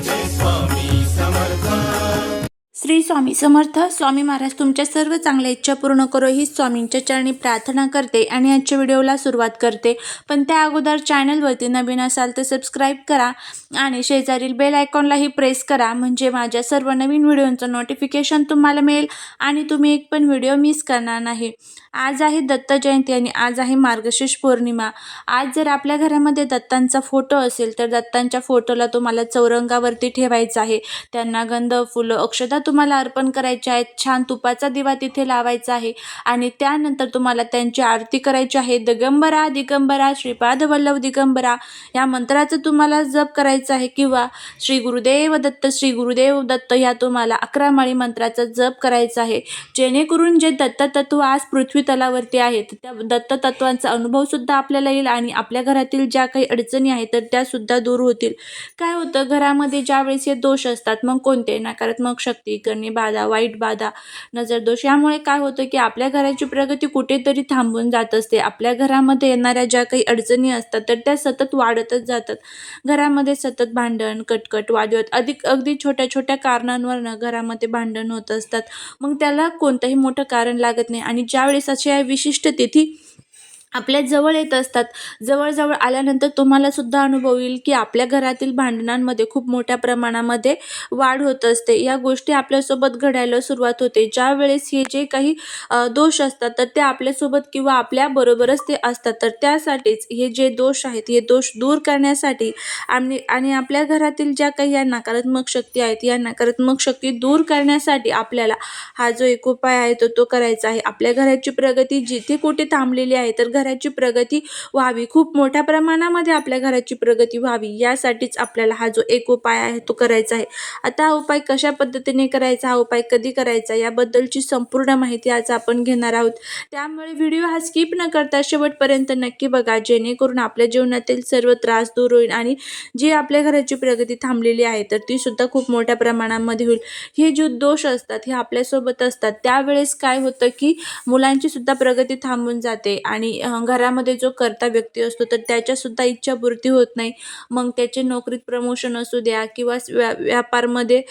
this one. Shri Swami Samarth Swami Maharaj तुमच्या सर्व चांगल्या इच्छा पूर्ण करो ही स्वामींच्या चरणी प्रार्थना करते आणि आजच्या व्हिडिओला सुरुवात करते. पण त्या अगोदर चॅनलवरती नवीन असाल तर सबस्क्राईब करा आणि शेजारील बेल आयकॉनलाही प्रेस करा म्हणजे माझ्या सर्व नवीन व्हिडिओंचं नोटिफिकेशन तुम्हाला मिळेल आणि तुम्ही एक पण व्हिडिओ मिस करणार नाही. आज आहे दत्त जयंती आणि आज आहे मार्गशीर्ष पौर्णिमा. आज जर आपल्या घरामध्ये दत्तांचा फोटो असेल तर दत्तांच्या फोटोला तुम्हाला चौरंगावरती ठेवायचा आहे. त्यांना गंध फुलं अक्षदा तुम्हाला अर्पण करायच्या आहेत. छान तुपाचा दिवा तिथे लावायचा आहे. आणि त्यानंतर तुम्हाला त्यांची आरती करायची आहे. दिगंबरा दिगंबरा श्रीपाद वल्लभ दिगंबरा. या मंत्राचं तुम्हाला जप करायचं आहे किंवा श्री गुरुदेव दत्त श्री गुरुदेव दत्त या तुम्हाला अकरा माळी मंत्राचा जप करायचा आहे. जेणेकरून जे दत्ततत्व आज पृथ्वी तलावरती आहेत त्या दत्ततत्वांचा अनुभव सुद्धा आपल्याला येईल आणि आपल्या घरातील ज्या काही अडचणी आहेत तर त्या सुद्धा दूर होतील. काय होतं? घरामध्ये ज्यावेळेस हे दोष असतात मग कोणते? नकारात्मक शक्ती. करणे बाधा वाईट बाधा नजर दोष यामुळे काय होतं की आपल्या घराची प्रगती कुठेतरी थांबून जात असते. आपल्या घरामध्ये येणाऱ्या ज्या काही अडचणी असतात तर त्या सतत वाढतच जातात. घरामध्ये सतत भांडण कटकट वादविवाद अधिक अगदी छोट्या छोट्या कारणांवरनं घरामध्ये भांडण होत असतात. मग त्याला कोणतंही मोठं कारण लागत नाही. आणि ज्यावेळेस अशा विशिष्ट तिथी आपल्या जवळ येत असतात. जवळजवळ आल्यानंतर तुम्हाला सुद्धा अनुभव येईल की आपल्या घरातील भांडणांमध्ये खूप मोठ्या प्रमाणामध्ये वाढ होत असते. या गोष्टी आपल्यासोबत घडायला सुरुवात होते. ज्या वेळेस हे जे काही दोष असतात तर ते आपल्यासोबत किंवा आपल्याबरोबरच ते असतात. तर त्यासाठीच हे जे दोष आहेत हे दोष दूर करण्यासाठी आणि आणि आपल्या घरातील ज्या काही या नकारात्मक शक्ती आहेत या नकारात्मक शक्ती दूर करण्यासाठी आपल्याला हा जो एक उपाय आहे तो तो करायचा आहे. आपल्या घराची प्रगती जिथे कुठे थांबलेली आहे तर घराची प्रगती व्हावी. खूप मोठ्या प्रमाणामध्ये आपल्या घराची प्रगती व्हावी. यासाठीच आपल्याला हा जो एक उपाय आहे तो करायचा आहे. आता हा उपाय कशा पद्धतीने करायचा हा उपाय कधी करायचा याबद्दलची संपूर्ण माहिती आज आपण घेणार आहोत. त्यामुळे व्हिडिओ हा स्किप न करता शेवटपर्यंत नक्की बघा जेणेकरून आपल्या जीवनातील सर्व त्रास दूर होईल आणि जी आपल्या घराची प्रगती थांबलेली आहे तर ती सुद्धा खूप मोठ्या प्रमाणामध्ये होईल. हे जे दोष असतात हे आपल्यासोबत असतात त्यावेळेस काय होतं की मुलांची सुद्धा प्रगती थांबून जाते आणि घरामध्ये जो करता व्यक्ती असतो तर त्याच्यासुद्धा इच्छापूर्ती होत नाही. मग त्याचे नोकरीत प्रमोशन असू द्या किंवा व्या व्यापारमध्ये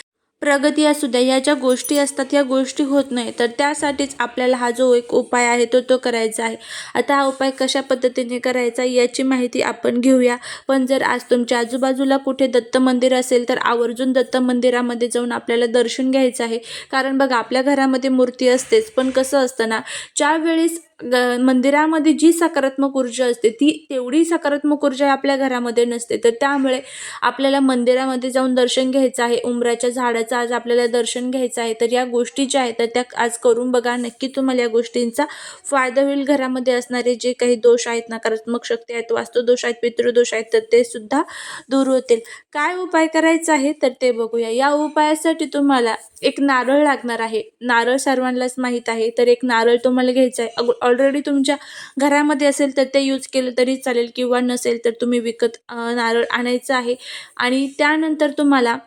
प्रगती असू द्या या ज्या गोष्टी असतात या गोष्टी होत नाही. तर त्यासाठीच आपल्याला हा जो एक उपाय आहे तो तो करायचा आहे. आता हा उपाय कशा पद्धतीने करायचा याची माहिती आपण घेऊया. पण जर आज तुमच्या आजूबाजूला कुठे दत्त मंदिर असेल तर आवर्जून दत्त मंदिरामध्ये जाऊन आपल्याला दर्शन घ्यायचं आहे. कारण बघा आपल्या घरामध्ये मूर्ती असतेच. पण कसं असतं ना ज्यावेळेस ग मंदिरामध्ये जी सकारात्मक ऊर्जा असते ती तेवढी सकारात्मक ऊर्जा आपल्या घरामध्ये नसते. तर त्यामुळे आपल्याला मंदिरामध्ये जाऊन दर्शन घ्यायचं आहे. उंबराच्या झाडाचं आज आपल्याला दर्शन घ्यायचं आहे. तर या गोष्टी ज्या आहेत तर त्या आज करून बघा. नक्की तुम्हाला या गोष्टींचा फायदा होईल. घरामध्ये असणारे जे काही दोष आहेत नकारात्मक शक्ती आहेत वास्तुदोष आहेत पितृदोष आहेत तर ते सुद्धा दूर होतील. काय उपाय करायचा आहे तर ते बघूया. या उपायासाठी तुम्हाला एक नारळ लागणार आहे. नारळ सर्वांनाच माहीत आहे. तर एक नारळ तुम्हाला घ्यायचा आहे. ऑलरेडी तुमच्या घरामध्ये असेल तर ते यूज केलं तरी चालेल किंवा नसेल तर तुम्ही विकत नारळ आणायचं आहे. आणि त्यानंतर तुम्हाला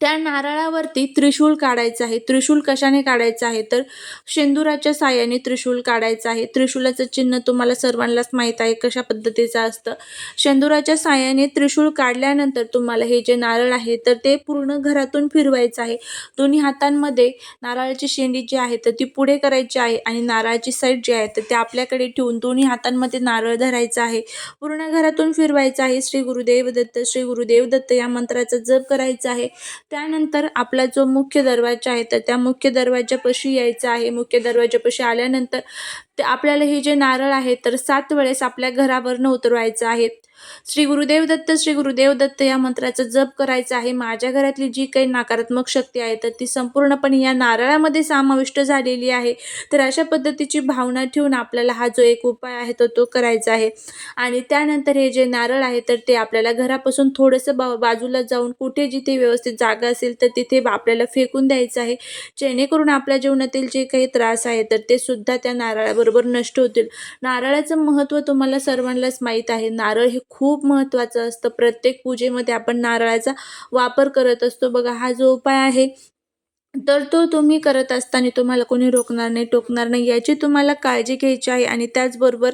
त्या नारळावरती त्रिशूल काढायचं आहे. त्रिशूल कशाने काढायचं आहे? तर शेंदुराच्या साह्याने त्रिशूल काढायचं आहे. त्रिशूलाचं चिन्ह तुम्हाला सर्वांनाच माहीत आहे कशा पद्धतीचं असतं. शेंदुराच्या साह्याने त्रिशूळ काढल्यानंतर तुम्हाला हे जे नारळ आहे तर ते पूर्ण घरातून फिरवायचं आहे. दोन्ही हातांमध्ये नारळाची शेंडी जी आहे तर ती पुढे करायची आहे आणि नारळाची साईड जी आहे तर ते आपल्याकडे ठेवून दोन्ही हातांमध्ये नारळ धरायचं आहे. पूर्ण घरातून फिरवायचं आहे. श्री गुरुदेव दत्त श्री गुरुदेव दत्त या मंत्राचा जप करायचा आहे. त्यानंतर आपला जो मुख्य दरवाजा आहे तर त्या मुख्य दरवाजापाशी यायचं आहे. मुख्य दरवाजापाशी आल्यानंतर ते आपल्याला हे जे नारळ आहे तर सात वेळेस आपल्या घरावरनं उतरवायचं आहे. श्री गुरुदेव दत्त श्री गुरुदेव दत्त या मंत्राचा जप करायचा आहे. माझ्या घरातली जी काही नकारात्मक शक्ती आहे तर ती संपूर्णपणे या नारळामध्ये समाविष्ट झालेली आहे. तर अशा पद्धतीची भावना ठेवून आपल्याला हा जो एक उपाय आहे तो तो करायचा आहे. आणि त्यानंतर हे जे नारळ आहे तर ते आपल्याला घरापासून थोडंसं बा बाजूला जाऊन कुठे जिथे व्यवस्थित जागा असेल तर तिथे आपल्याला फेकून द्यायचं आहे. जेणेकरून आपल्या जीवनातील जे काही त्रास आहे तर ते सुद्धा त्या नारळाबरोबर नष्ट होतील. नारळाचं महत्त्व तुम्हाला सर्वांनाच माहीत आहे. नारळ हे खूप महत्त्वाचं असतं. प्रत्येक पूजेमध्ये आपण नारळाचा वापर करत असतो. बघा हा जो उपाय आहे तर तो तुम्ही करत असताना तुम्हाला कोणी रोखणार नाही टोकणार नाही याची तुम्हाला काळजी घ्यायची आहे आणि त्याचबरोबर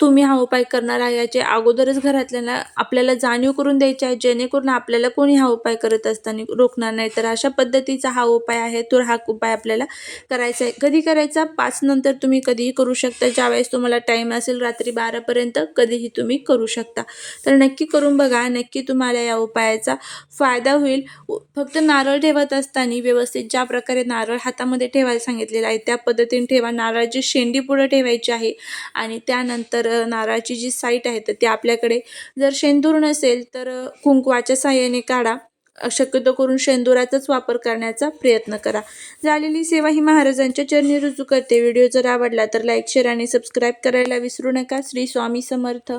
तुम्ही हा उपाय करणार आहे याचे अगोदरच घरातल्यांना आपल्याला जाणीव करून द्यायची आहे जेणेकरून आपल्याला कोणी हा उपाय करत असताना रोखणार नाही. तर अशा पद्धतीचा हा उपाय आहे तो हा उपाय आपल्याला करायचा आहे. कधी करायचा? पाच नंतर तुम्ही कधीही करू शकता. ज्यावेळेस तुम्हाला टाईम असेल रात्री बारापर्यंत कधीही तुम्ही करू शकता. तर नक्की करून बघा नक्की तुम्हाला या उपायाचा फायदा होईल. फक्त नारळ ठेवत असताना व्यवस्थित ज्या प्रकारे नारळ हातामध्ये ठेवायला सांगितलेलं आहे त्या पद्धतीने ठेवा. नारळाची शेंडी पुढं ठेवायची आहे आणि त्यानंतर नारळाची जी साईट आहे तर ती आपल्याकडे जर शेंदूर नसेल तर कुंकवाच्या साह्याने काढा. शक्यतो करून शेंदुराचाच वापर करण्याचा प्रयत्न करा. झालेली सेवा ही महाराजांच्या चरणी रुजू करते. व्हिडिओ जर आवडला तर लाईक शेअर आणि सबस्क्राईब करायला विसरू नका. श्री स्वामी समर्थ.